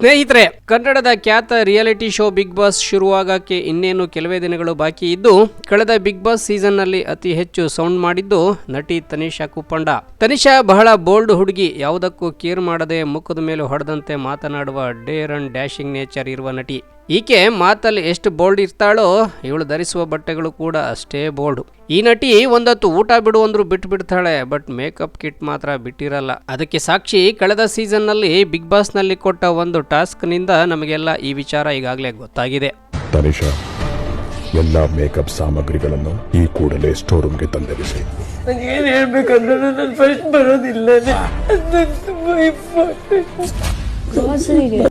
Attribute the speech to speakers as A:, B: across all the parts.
A: ಸ್ನೇಹಿತರೆ, ಕನ್ನಡದ ಖ್ಯಾತ ರಿಯಾಲಿಟಿ ಶೋ ಬಿಗ್ ಬಾಸ್ ಶುರುವಾಗಕ್ಕೆ ಇನ್ನೇನು ಕೆಲವೇ ದಿನಗಳು ಬಾಕಿ ಇದ್ದು, ಕಳೆದ ಬಿಗ್ ಬಾಸ್ ಸೀಸನ್ನಲ್ಲಿ ಅತಿ ಹೆಚ್ಚು ಸೌಂಡ್ ಮಾಡಿದ್ದು ನಟಿ ತನಿಷಾ ಕುಪ್ಪಂಡ. ತನಿಷಾ ಬಹಳ ಬೋಲ್ಡ್ ಹುಡುಗಿ, ಯಾವುದಕ್ಕೂ ಕೇರ್ ಮಾಡದೆ ಮುಖದ ಮೇಲೆ ಹೊಡೆದಂತೆ ಮಾತನಾಡುವ ಡೇರ್ ಅಂಡ್ ಡ್ಯಾಶಿಂಗ್ ನೇಚರ್ ಇರುವ ನಟಿ. ಈಕೆ ಮಾತಲ್ಲಿ ಎಷ್ಟು ಬೋಲ್ಡ್ ಇರ್ತಾಳೋ ಇವಳು ಧರಿಸುವ ಬಟ್ಟೆಗಳು ಕೂಡ ಅಷ್ಟೇ ಬೋಲ್ಡ್. ಈ ನಟಿ ಒಂದತ್ತು ಊಟ ಬಿಡು ಅಂದ್ರು ಬಿಟ್ಟು ಬಿಡ್ತಾಳೆ ಬಟ್ ಮೇಕಪ್ ಕಿಟ್ ಮಾತ್ರ ಬಿಟ್ಟಿರಲ್ಲ. ಅದಕ್ಕೆ ಸಾಕ್ಷಿ ಕಳೆದ ಸೀಸನ್ನಲ್ಲಿ ಬಿಗ್ ಬಾಸ್ನಲ್ಲಿ ಕೊಟ್ಟ ಒಂದು ಟಾಸ್ಕ್ನಿಂದ ನಮಗೆಲ್ಲ ಈ ವಿಚಾರ ಈಗಾಗಲೇ ಗೊತ್ತಾಗಿದೆ.
B: ತನಿಷಾ ಎಲ್ಲ ಮೇಕಪ್ ಸಾಮಗ್ರಿಗಳನ್ನು ಈ ಕೂಡಲೇ ಸ್ಟೋರ್ ರೂಮ್ಗೆ ತಂದಿರಿಸಿ
C: ಏನ್ ಹೇಳ್ಬೇಕಂದ್ರೆ ಬರೋದಿಲ್ಲ.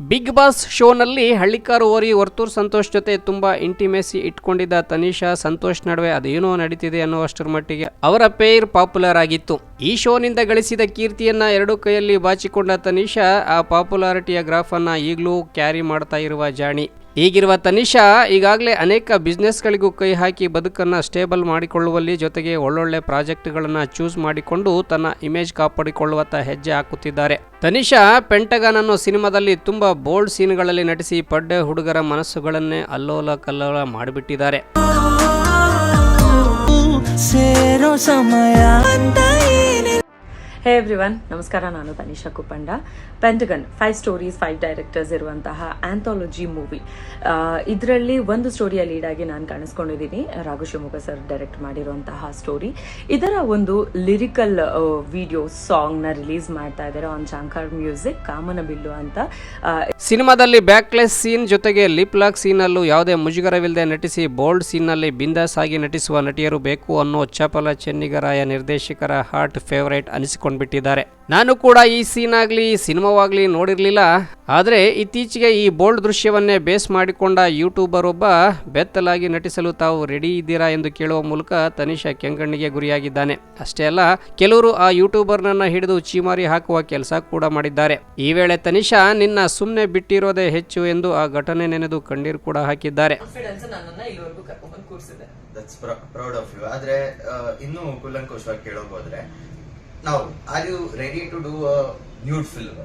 A: ಬಿಗ್ ಬಾಸ್ ಶೋನಲ್ಲಿ ಹಳ್ಳಿಕಾರು ಓರಿ ವರ್ತೂರ್ ಸಂತೋಷ್ ಜೊತೆ ತುಂಬಾ ಇಂಟಿಮೇಸಿ ಇಟ್ಕೊಂಡಿದ್ದ ತನಿಷಾ, ಸಂತೋಷ್ ನಡುವೆ ಅದೇನೋ ನಡೀತಿದೆ ಅನ್ನುವಷ್ಟರ ಮಟ್ಟಿಗೆ ಅವರ ಪೇರ್ ಪಾಪ್ಯುಲರ್ ಆಗಿತ್ತು. ಈ ಶೋನಿಂದ ಗಳಿಸಿದ ಕೀರ್ತಿಯನ್ನ ಎರಡು ಕೈಯಲ್ಲಿ ಬಾಚಿಕೊಂಡ ತನಿಷಾ ಆ ಪಾಪ್ಯುಲಾರಿಟಿಯ ಗ್ರಾಫ್ ಅನ್ನ ಈಗಲೂ ಕ್ಯಾರಿ ಮಾಡ್ತಾ ಇರುವ ಜಾಣಿ. ಈಗಿರುವ ತನಿಷಾ ಈಗಾಗಲೇ ಅನೇಕ ಬಿಸ್ನೆಸ್ಗಳಿಗೂ ಕೈ ಹಾಕಿ ಬದುಕನ್ನು ಸ್ಟೇಬಲ್ ಮಾಡಿಕೊಳ್ಳುವಲ್ಲಿ ಜೊತೆಗೆ ಒಳ್ಳೊಳ್ಳೆ ಪ್ರಾಜೆಕ್ಟ್ಗಳನ್ನು ಚೂಸ್ ಮಾಡಿಕೊಂಡು ತನ್ನ ಇಮೇಜ್ ಕಾಪಾಡಿಕೊಳ್ಳುವತ್ತ ಹೆಜ್ಜೆ ಹಾಕುತ್ತಿದ್ದಾರೆ. ತನಿಷಾ ಪೆಂಟಗನ್ ಅನ್ನೋ ಸಿನಿಮಾದಲ್ಲಿ ತುಂಬ ಬೋಲ್ಡ್ ಸೀನ್ಗಳಲ್ಲಿ ನಟಿಸಿ ಪಡ್ಡೆ ಹುಡುಗರ ಮನಸ್ಸುಗಳನ್ನೇ ಅಲ್ಲೋಲ ಕಲ್ಲೋಲ ಮಾಡಿಬಿಟ್ಟಿದ್ದಾರೆ
C: ಸೇರೋ ಎವ್ರಿ
D: ಹೇ ಎವ್ರಿವನ್ ನಮಸ್ಕಾರ, ನಾನು Tanisha Kuppanda. Pentagon five stories five directors ಇರುವಂತಹ ಆಂಥಾಲಜಿ ಮೂವಿ ಇದರಲ್ಲಿ ಒಂದು ಸ್ಟೋರಿಯ ಲೀಡ್ ಆಗಿ ನಾನು ಕಾಣಿಸ್ಕೊಂಡಿದ್ದೀನಿ. ರಾಘು ಶಿವಮೊಗ್ಗ ಸರ್ ಡೈರೆಕ್ಟ್ ಮಾಡಿರುವಂತಹ ಸ್ಟೋರಿ ಇದರ ಒಂದು ಲಿರಿಕಲ್ ವಿಡಿಯೋ ಸಾಂಗ್ನ ರಿಲೀಸ್ ಮಾಡ್ತಾ ಇದ್ದಾರೆ on Shankar music Kamana bill ಅಂತ.
A: ಸಿನಿಮಾದಲ್ಲಿ ಬ್ಯಾಕ್ಲೆಸ್ ಸೀನ್ ಜೊತೆಗೆ ಲಿಪ್ ಲಾಕ್ ಸೀನಲ್ಲೂ ಯಾವುದೇ ಮುಜುಗರವಿಲ್ಲದೆ ನಟಿಸಿ ಬೋಲ್ಡ್ ಸೀನ್ನಲ್ಲಿ ಬಿಂದಾಸ್ ಆಗಿ ನಟಿಸುವ ನಟಿಯರು ಬೇಕು ಅನ್ನೋ ಚಪಲ ಚೆನ್ನಿಗರಾಯ ನಿರ್ದೇಶಕರ ಹಾರ್ಟ್ ಫೇವರೇಟ್ ಅನಿಸಿಕೊಂಡ್ಬಿಟ್ಟಿದ್ದಾರೆ ನಾನು ಕೂಡ ಈ ಸೀನ್ ಆಗಲಿ ಸಿನಿಮಾವಾಗಲಿ ನೋಡಿರಲಿಲ್ಲ. ಆದರೆ ಇತ್ತೀಚೆಗೆ ಈ ಬೋಲ್ಡ್ ದೃಶ್ಯವನ್ನೇ ಬೇಸ್ ಮಾಡಿಕೊಂಡ ಯೂಟ್ಯೂಬರ್ ಒಬ್ಬ ಬೆತ್ತಲಾಗಿ ನಟಿಸಲು ತಾವು ರೆಡಿ ಇದ್ದೀರಾ ಎಂದು ಕೇಳುವ ಮೂಲಕ ತನಿಷಾ ಕೆಂಗಣ್ಣಿಗೆ ಗುರಿಯಾಗಿದ್ದಾನೆ. ಅಷ್ಟೇ ಅಲ್ಲ ಕೆಲವರು ಆ ಯೂಟ್ಯೂಬರ್ನನ್ನ ಹಿಡಿದು ಚೀಮಾರಿ ಹಾಕುವ ಕೆಲಸ ಕೂಡ ಮಾಡಿದ್ದಾರೆ. ಈ ವೇಳೆ ತನಿಷಾ ನಿನ್ನ ಸುಮ್ಮನೆ ಬಿಟ್ಟಿರೋದೇ ಹೆಚ್ಚು ಎಂದು ಆ ಘಟನೆ ನೆನೆದು ಕಣ್ಣೀರು ಕೂಡ ಹಾಕಿದ್ದಾರೆ.
E: ದಟ್ಸ್ ಪ್ರೌಡ್ ಆಫ್ ಯು ಆದ್ರೆ ಇನ್ನೂ ಕೂಲಂಕುಷವಾಗಿ ಕೇಳೋಕ್ ಹೋದ್ರೆ ನಾವು are you ready to do nude film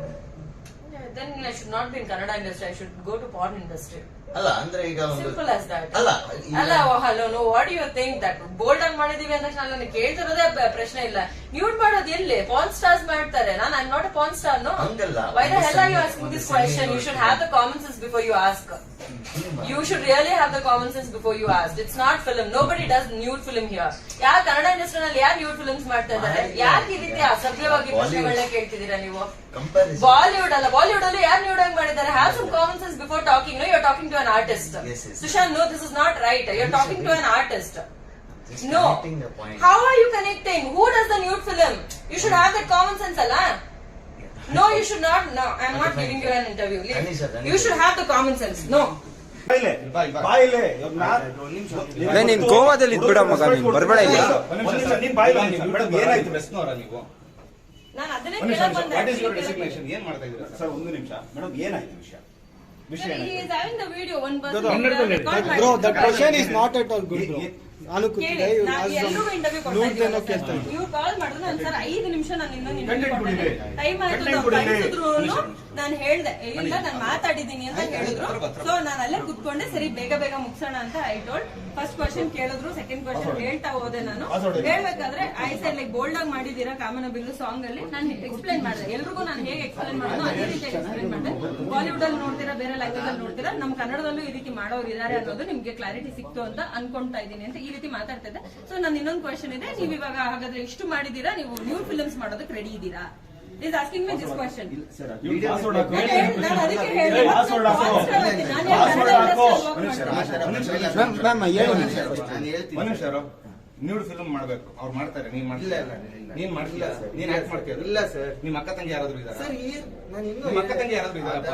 D: Then I should not be in Kannada industry. I should go to porn industry.
E: ಅಲ್ಲ ಅಂದ್ರೆ ಈಗ ಒಂದು
D: Simple as that.
E: ಅಲ್ಲ
D: ಅಲ್ಲ hello no what you think that bold ಆಗಿ ಮಾಡಿದೀವಿ ಅಂತ ನಾನು ಕೇಳ್ತಿರೋದೇ ಪ್ರಶ್ನೆ ಇಲ್ಲ ನ್ಯೂಡ್ ಮಾಡೋದು ಎಲ್ಲಿ ಪಾನ್ ಸ್ಟಾರ್ಸ್ ಮಾಡ್ತಾರೆ ನಾನು I not a porn star no. Why the hell are you asking this question you should have the common sense before you ask you should really have the common sense before you ask it's not film nobody does nude film here ಯಾರು Kannada industry ನಲ್ಲಿ ಯಾರು nude films ಮಾಡ್ತಾ ಇದ್ದಾರೆ? ಯಾಕೆ ಈ ರೀತಿ ಅಸಭ್ಯವಾಗಿ ಪ್ರಶ್ನೆಗಳನ್ನ ಕೇಳ್ತಿದ್ದೀರಾ ನೀವು? ಬಾಲಿವುಡ್ ಅಲ್ಲ. ಬಾಲಿವುಡ್ ಅಲ್ಲಿ ಯಾರು ನ್ಯೂಡ್ ಆಗಿ ಮಾಡಿದ್ದಾರೆ? Have some common sense before talking no you are talking to an artist
E: Yes, yes.
D: Sushant no this is not right you are talking to an artist
E: Just
D: No.
E: the.
D: How are you connecting? Who does the nude film? You should have that common sense, Allah. No, you should not. No, I'm not giving you an interview. Leave. You should have the common sense. No.
F: ಬಾಯಿಲೆ
G: ನೀನ್ ಗೋವಾದಲ್ಲಿ ಇದ್ಬಿಡ ಮಗ ನೀನ್ ಬರ್ಬೇಡ ಇಲ್ಲ
F: ಏನಾಯ್ತು ಬೆಸ್ನವರ ನೀವು
D: ನಾನು ಅದನ್ನೇ ಕೇಳಕ್ ಬಂದೆ.
F: ಏನ್ ಮಾಡ್ತಾ ಇದ್ದೀರಾ ಸರ್ ಒಂದು ನಿಮಿಷ ಮೇಡಮ್ ಏನಾಯ್ತು ವಿಷಯ ವಿಷಯ
D: he is having the video. One person
F: Bro,
H: that question is not at all good, bro. ನಾನು ಕೂತಿದ್ದೆ ಇವ್ರು. ಕೇಳ್ತಾ ಇದ್ರು.
D: ಕಾಲ್ ಮಾಡಿದ್ರೆ ನಾನು ಸರ್ ಐದು ನಿಮಿಷ ನಾನು ಇನ್ನೊಂದು. ಟೈಮ್ ಆಯ್ತು ನಾನು ಹೇಳ್ದೆ ಇಲ್ಲ ನಾನು ಮಾತಾಡಿದ್ದೀನಿ ಅಂತ ಹೇಳಿದ್ರು. ಸೊ ನಾನು ಅಲ್ಲೇ ಕುತ್ಕೊಂಡೆ ಸರಿ ಬೇಗ ಬೇಗ ಮುಗಿಸೋಣ ಅಂತ ಐ ಟೋಲ್ಡ್ ಫಸ್ಟ್ ಕ್ವಶನ್ ಕೇಳಿದ್ರು ಸೆಕೆಂಡ್ ಕ್ವಶನ್ ಹೇಳ್ತಾ ಹೋದೆ ನಾನು. ಹೇಳ್ಬೇಕಾದ್ರೆ ಐ ಸೈಡ್ ಲೈಕ್ ಬೋಲ್ಡ್ ಆಗಿ ಮಾಡಿದೀರಾ ಕಾಮನ ಬಿಲ್ಲು ಸಾಂಗ್ ಅಲ್ಲಿ? ನಾನು ಎಕ್ಸ್ಪ್ಲೈನ್ ಮಾಡಿದೆ. ಎಲ್ರಿಗೂ ನಾನು ಹೇಗೆ ಎಕ್ಸ್ಪ್ಲೈನ್ ಮಾಡೋದು ಅದೇ ರೀತಿ ಎಕ್ಸ್ಪ್ಲೈನ್ ಮಾಡಿದೆ. ಬಾಲಿವುಡ್ ಅಲ್ಲಿ ನೋಡ್ತೀರಾ ಬೇರೆ ಲ್ಯಾಂಗ್ವೇಜ್ ಅಲ್ಲಿ ನೋಡ್ತೀರಾ ನಮ್ಮ ಕನ್ನಡದಲ್ಲೂ ಈ ರೀತಿ ಮಾಡೋರು ಇದಾರೆ ಅನ್ನೋದು ನಿಮ್ಗೆ ಕ್ಲಾರಿಟಿ ಸಿಕ್ತು ಅಂತ ಅನ್ಕೊಂತಾ ಇದ್ದೀನಿ ಅಂತ ಈ ರೀತಿ ಮಾತಾಡ್ತಾ ಇದ್ದೆ. ಸೊ ನಾನು ಇನ್ನೊಂದು ಕ್ವಶನ್ ಇದೆ. ನೀವು ಇವಾಗ ಹಾಗಾದ್ರೆ ಇಷ್ಟು ಮಾಡಿದೀರಾ ನೀವು ನ್ಯೂ ಫಿಲ್ಮ್ಸ್ ಮಾಡೋದಕ್ಕೆ ರೆಡಿ ಇದ್ದೀರಾ? Is asking me this
F: question.
H: Ma'am,
F: nude film ಮಾಡ್ಬೇಕು. ಅವ್ರು ಮಾಡ್ತಾರೆ. ನೀನ್ ಮಾಡ್ತಿಲ್ಲ
E: ಇಲ್ಲ, ಇಲ್ಲ, ಇಲ್ಲ.
F: ನೀನ್
E: ಮಾಡ್ತಿಲ್ಲ
F: ನೀನ್ ಆಕ್ಟ್ ಮಾಡ್ತೀಯ
E: ಇಲ್ಲ, ಸರ್.
F: ನಿಮ್ ಅಕ್ಕ ತಂಗಿ ಯಾರಾದ್ರೂ ಇದ್ದಾರೆ?
E: ನಿಮ್ ನಾನು ಇನ್ನೂ
F: ಅಕ್ಕ ತಂಗಿ ಯಾರಾದ್ರೂ
E: ಇದ್ದಾರೆ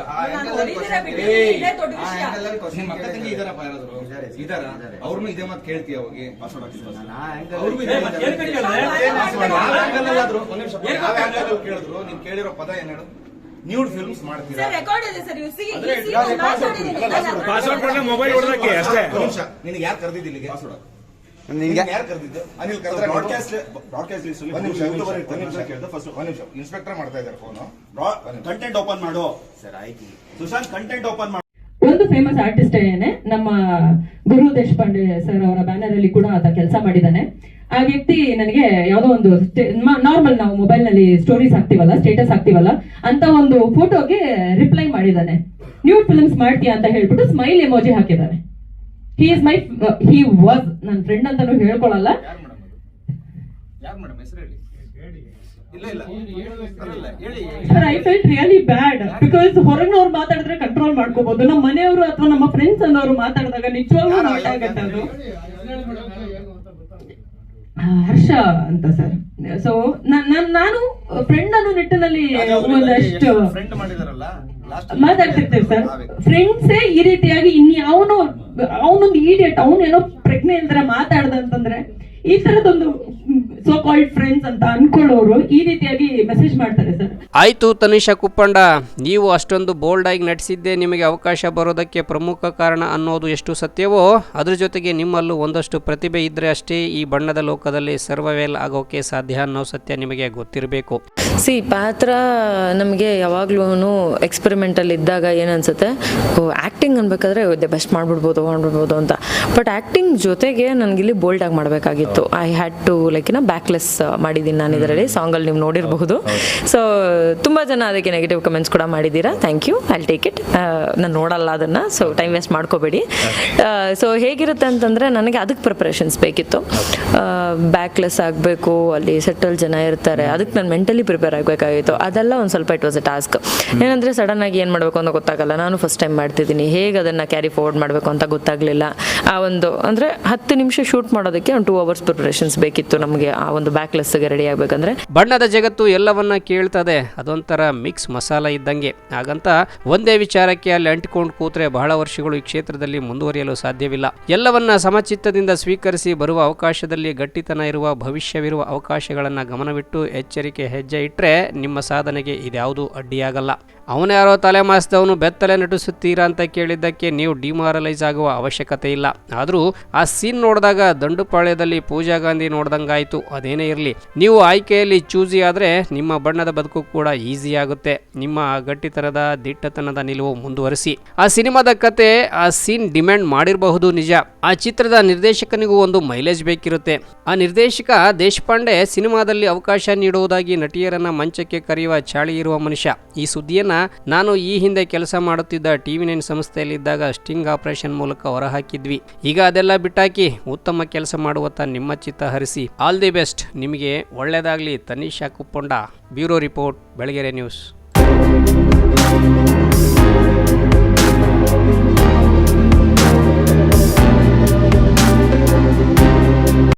F: ನಿಮ್ಮ ಅಕ್ಕ ತಂಗಿ. ಇದಾರಪ್ಪ ಯಾರಾದ್ರು?
E: ಇದಾರೆ.
F: ಅವ್ರನ್ನು ಇದೇ ಮಾತು ಕೇಳ್ತೀಯ ಹೋಗಿ
E: ನಾನು ಆ angle
F: ಅವ್ರಿಗೂ ಒಂದ್ ನಿಮಿಷ ಕೇಳಿದ್ರು? ನೀನ್ ಕೇಳಿರೋ ಪದ ಏನ್ ಹೇಳು? ನ್ಯೂಡ್ ಫಿಲ್ಮ್ಸ್ ಮಾಡ್ತೀರಾ?
D: ಸರ್ ರೆಕಾರ್ಡ್ ಇದೆ ಸರ್. ಯು ಸಿ
F: ಅಂದ್ರೆ ಪಾಸ್ವರ್ಡ್ ಪಾಸ್ವರ್ಡ್ ಮೊಬೈಲ್ ಹೊಡೆದಕ್ಕೆ ಅಷ್ಟೇ ನಿನಗೆ ಯಾರು ಕರೆದಿದ್ದು ಇಲ್ಲಿಗೆ
I: ನಿಂಗೆ
F: ಯಾರು ಕರೆದಿದ್ದು ಅನಿಲ್ ಕರೆದ್ರೆ ಬ್ರಾಡ್ಕಾಸ್ಟ್ ಬ್ರಾಡ್ಕಾಸ್ಟ್ ಲಿಸ್ಟ್ ಒಂದ್ ನಿಮಿಷ ಒಂದ್ ನಿಮಿಷ ಕೇಳ್ದು. ಫಸ್ಟ್ ಒಂದ್ ನಿಮಿಷ ಇನ್ಸ್ಪೆಕ್ಟರ್ ಮಾಡ್ತಾ ಇದ್ದಾರೆ ಫೋನು
G: ಕಂಟೆಂಟ್ ಓಪನ್ ಮಾಡು.
J: ಸರ್ ಆಯ್ತು.
G: ಸುಶಾಂತ್ ಕಂಟೆಂಟ್ ಓಪನ್ ಮಾಡು.
D: ಒಂದು ಫೇಮಸ್ ಆರ್ಟಿಸ್ಟ್ ಏನೇ ನಮ್ಮ ಗುರು ದೇಶಪಾಂಡೆ ಸರ್ ಅವರ ಬ್ಯಾನರ್ ಅಲ್ಲಿ ಕೂಡ ಆತ ಕೆಲಸ ಮಾಡಿದ್ದಾನೆ ಆ ವ್ಯಕ್ತಿ ನನಗೆ ಯಾವುದೋ ಒಂದು ನಾರ್ಮಲ್ ನಾವು ಮೊಬೈಲ್ನಲ್ಲಿ ಸ್ಟೋರೀಸ್ ಹಾಕ್ತಿವಲ್ಲ ಸ್ಟೇಟಸ್ ಹಾಕ್ತಿವಲ್ಲ ಅಂತ ಒಂದು ಫೋಟೋಗೆ ರಿಪ್ಲೈ ಮಾಡಿದ್ದಾನೆ ನ್ಯೂ ಫಿಲ್ಮ್ಸ್ ಮಾಡ್ತೀಯಾ ಅಂತ ಹೇಳ್ಬಿಟ್ಟು ಸ್ಮೈಲ್ ಎಮೋಜಿ ಹಾಕಿದ್ದಾನೆ he is my he was ನನ್ನ ಫ್ರೆಂಡ್ ಅಂತಾನು ಹೇಳ್ಕೊಳಲ್ಲ sir I felt really bad because ಹೊರಗಿನವ್ರು ಮಾತಾಡಿದ್ರೆ ಕಂಟ್ರೋಲ್ ಮಾಡ್ಕೋಬಹುದು ನಮ್ಮ ಮನೆಯವರು ಅಥವಾ ನಮ್ಮ ಫ್ರೆಂಡ್ಸ್ ಅನ್ನೋರು ಮಾತಾಡಿದಾಗ ನಿಜವಾಗ್ಲೂ ನೋಟ್ ಆಗುತ್ತೆ ಅದು. ಆ, ಹರ್ಷ ಅಂತ ಸರ್ ಸೊ ನಾನು ಫ್ರೆಂಡ್ ಅನ್ನೋ ನಿಟ್ಟಿನಲ್ಲಿ ಒಂದಷ್ಟು ಮಾತಾಡ್ತಿರ್ತೇವೆ ಸರ್ ಫ್ರೆಂಡ್ಸೇ ಈ ರೀತಿಯಾಗಿ ಇನ್ಯಾವನೋ ಅವನೊಂದು ಈಡಿಯಟ್ ಅವನೇನೋ ಪ್ರಜ್ಞೆ ಮಾತಾಡ್ದ ಅಂತಂದ್ರೆ ಈ ತರದೊಂದು ಸೋ ಕಾಲ್ಡ್ ಫ್ರೆಂಡ್ಸ್ ಅಂತ ಅನ್ಕೊಳ್ಳೋರು ಈ ರೀತಿಯಾಗಿ ಮೆಸೇಜ್ ಮಾಡ್ತಾರೆ ಸರ್.
A: ಆಯಿತು ತನಿಷಾ ಕುಪ್ಪಂಡ ನೀವು ಅಷ್ಟೊಂದು ಬೋಲ್ಡ್ ಆಗಿ ನಟಿಸಿದ್ದೆ ನಿಮಗೆ ಅವಕಾಶ ಬರೋದಕ್ಕೆ ಪ್ರಮುಖ ಕಾರಣ ಅನ್ನೋದು ಎಷ್ಟು ಸತ್ಯವೋ ಅದ್ರ ಜೊತೆಗೆ ನಿಮ್ಮಲ್ಲೂ ಒಂದಷ್ಟು ಪ್ರತಿಭೆ ಇದ್ರೆ ಅಷ್ಟೇ ಈ ಬಣ್ಣದ ಲೋಕದಲ್ಲಿ ಸರ್ವವೇಲ್ ಆಗೋಕೆ ಸಾಧ್ಯ ಅನ್ನೋ ಸತ್ಯ ನಿಮಗೆ ಗೊತ್ತಿರಬೇಕು.
K: ಸಿ ಪಾತ್ರ ನಮಗೆ ಯಾವಾಗ್ಲೂ ಎಕ್ಸ್ಪೆರಿಮೆಂಟಲ್ ಇದ್ದಾಗ ಏನನ್ಸುತ್ತೆ ಆ್ಯಕ್ಟಿಂಗ್ ಅನ್ಬೇಕಾದ್ರೆ ಬೆಸ್ಟ್ ಮಾಡ್ಬಿಡ್ಬೋದು ಮಾಡ್ಬಿಡ್ಬೋದು ಅಂತ. ಬಟ್ ಆ್ಯಕ್ಟಿಂಗ್ ಜೊತೆಗೆ ನನಗಿಲ್ಲಿ ಆಗಿ ಮಾಡಬೇಕಾಗಿತ್ತು. ಐ ಹ್ಯಾಡ್ ಟು ಲೈಕ್ ಇನ್ನ ಬ್ಯಾಕ್ಲೆಸ್ ಮಾಡಿದ್ದೀನಿ ನಾನು ಇದರಲ್ಲಿ. ಸಾಂಗಲ್ಲಿ ನೀವು ನೋಡಿರಬಹುದು. ಸೊ ತುಂಬ ಜನ ಅದಕ್ಕೆ ನೆಗೆಟಿವ್ ಕಮೆಂಟ್ಸ್ ಕೂಡ ಮಾಡಿದ್ದೀರಾ. Thank you I take it ನಾನು ನೋಡಲ್ಲ ಅದನ್ನು ಸೊ ಟೈಮ್ ವೇಸ್ಟ್ ಮಾಡ್ಕೋಬೇಡಿ. ಸೊ ಹೇಗಿರುತ್ತೆ ಅಂತಂದರೆ ನನಗೆ ಅದಕ್ಕೆ ಪ್ರಿಪ್ರೇಷನ್ಸ್ ಬೇಕಿತ್ತು. ಬ್ಯಾಕ್ಲೆಸ್ ಆಗಬೇಕು ಅಲ್ಲಿ ಸೆಟಲ್ ಜನ ಇರ್ತಾರೆ. ಅದಕ್ಕೆ ನಾನು ಮೆಂಟಲಿ ಪ್ರಿಪೇರ್ ಆಗಬೇಕಾಗಿತ್ತು. ಅದೆಲ್ಲ ಒಂದು ಸ್ವಲ್ಪ ಇಟ್ ವಾಸ್ ಎ ಟಾಸ್ಕ್ ಏನಂದರೆ ಸಡನ್ ಆಗಿ ಏನು ಮಾಡಬೇಕು ಅಂತ ಗೊತ್ತಾಗಲ್ಲ. ನಾನು ಫಸ್ಟ್ ಟೈಮ್ ಮಾಡ್ತಿದ್ದೀನಿ. ಹೇಗೆ ಅದನ್ನು ಕ್ಯಾರಿ ಫಾರ್ವರ್ಡ್ ಮಾಡಬೇಕು ಅಂತ ಗೊತ್ತಾಗಲಿಲ್ಲ. ಆ ಒಂದು ಅಂದರೆ ಹತ್ತು ನಿಮಿಷ ಶೂಟ್ ಮಾಡೋದಕ್ಕೆ ಒಂದು ಟೂ ಅವರ್ಸ್ ಪ್ರಿಪ್ರೇಷನ್ಸ್ ಬೇಕಿತ್ತು ನಮಗೆ. ಆ ಒಂದು ಬ್ಯಾಕ್ಲೆಸ್ಗೆ ರೆಡಿ ಆಗಬೇಕಂದ್ರೆ.
A: ಬಣ್ಣದ ಜಗತ್ತು ಎಲ್ಲವನ್ನ ಕೇಳ್ತದೆ, ಅದೊಂಥರ ಮಿಕ್ಸ್ ಮಸಾಲ ಇದ್ದಂಗೆ. ಹಾಗಂತ ಒಂದೇ ವಿಚಾರಕ್ಕೆ ಅಲ್ಲಿ ಅಂಟಿಕೊಂಡು ಕೂತ್ರೆ ಬಹಳ ವರ್ಷಗಳು ಈ ಕ್ಷೇತ್ರದಲ್ಲಿ ಮುಂದುವರಿಯಲು ಸಾಧ್ಯವಿಲ್ಲ. ಎಲ್ಲವನ್ನ ಸಮಚಿತ್ತದಿಂದ ಸ್ವೀಕರಿಸಿ ಬರುವ ಅವಕಾಶದಲ್ಲಿ ಗಟ್ಟಿತನ ಇರುವ, ಭವಿಷ್ಯವಿರುವ ಅವಕಾಶಗಳನ್ನು ಗಮನವಿಟ್ಟು ಎಚ್ಚರಿಕೆ ಹೆಜ್ಜೆ ಇಟ್ಟರೆ ನಿಮ್ಮ ಸಾಧನೆಗೆ ಇದ್ಯಾವುದೂ ಅಡ್ಡಿಯಾಗಲ್ಲ. ಅವನ್ಯಾರೋ ತಲೆ ಮಾಸಿದವನು ಬೆತ್ತಲೆ ನಟಿಸುತ್ತೀರಾ ಅಂತ ಕೇಳಿದ್ದಕ್ಕೆ ನೀವು ಡಿಮಾರಲೈಸ್ ಆಗುವ ಅವಶ್ಯಕತೆ ಇಲ್ಲ. ಆದರೂ ಆ ಸೀನ್ ನೋಡಿದಾಗ ದಂಡುಪಾಳ್ಯದಲ್ಲಿ ಪೂಜಾ ಗಾಂಧಿ ನೋಡ್ದಂಗಾಯ್ತು. ಅದೇನೇ ಇರಲಿ, ನೀವು ಆಯ್ಕೆಯಲ್ಲಿ ಚೂಸಿ ಆದರೆ ನಿಮ್ಮ ಬಣ್ಣದ ಬದುಕು ಕೂಡ ಈಸಿ ಆಗುತ್ತೆ. ನಿಮ್ಮ ಗಟ್ಟಿತನದ, ದಿಟ್ಟತನದ ನಿಲುವು ಮುಂದುವರಿಸಿ. ಆ ಸಿನಿಮಾದ ಕತೆ, ಆ ಸೀನ್ ಡಿಮ್ಯಾಂಡ್ ಮಾಡಿರಬಹುದು ನಿಜ. ಆ ಚಿತ್ರದ ನಿರ್ದೇಶಕನಿಗೂ ಒಂದು ಮೈಲೇಜ್ ಬೇಕಿರುತ್ತೆ. ಆ ನಿರ್ದೇಶಕ ದೇಶಪಾಂಡೆ ಸಿನಿಮಾದಲ್ಲಿ ಅವಕಾಶ ನೀಡುವುದಾಗಿ ನಟಿಯರನ್ನ ಮಂಚಕ್ಕೆ ಕರೆಯುವ ಚಾಳಿ ಇರುವ ಮನುಷ್ಯ. ಈ ಸುದ್ದಿಯನ್ನ ನಾನು ಈ ಹಿಂದೆ ಕೆಲಸ ಮಾಡುತ್ತಿದ್ದ ಟಿವಿ ನೈನ್ ಸಂಸ್ಥೆಯಲ್ಲಿದ್ದಾಗ ಸ್ಟಿಂಗ್ ಆಪರೇಷನ್ ಮೂಲಕ ಹೊರಹಾಕಿದ್ವಿ. ಈಗ ಅದೆಲ್ಲ ಬಿಟ್ಟಾಕಿ ಉತ್ತಮ ಕೆಲಸ ಮಾಡುವತ್ತ ನಿಮ್ಮ ಚಿತ್ತ ಹರಿಸಿ. All the best. ನಿಮಗೆ ಒಳ್ಳೆಯದಾಗಲಿ Tanisha Kuppanda. Bureau report, Belagere news.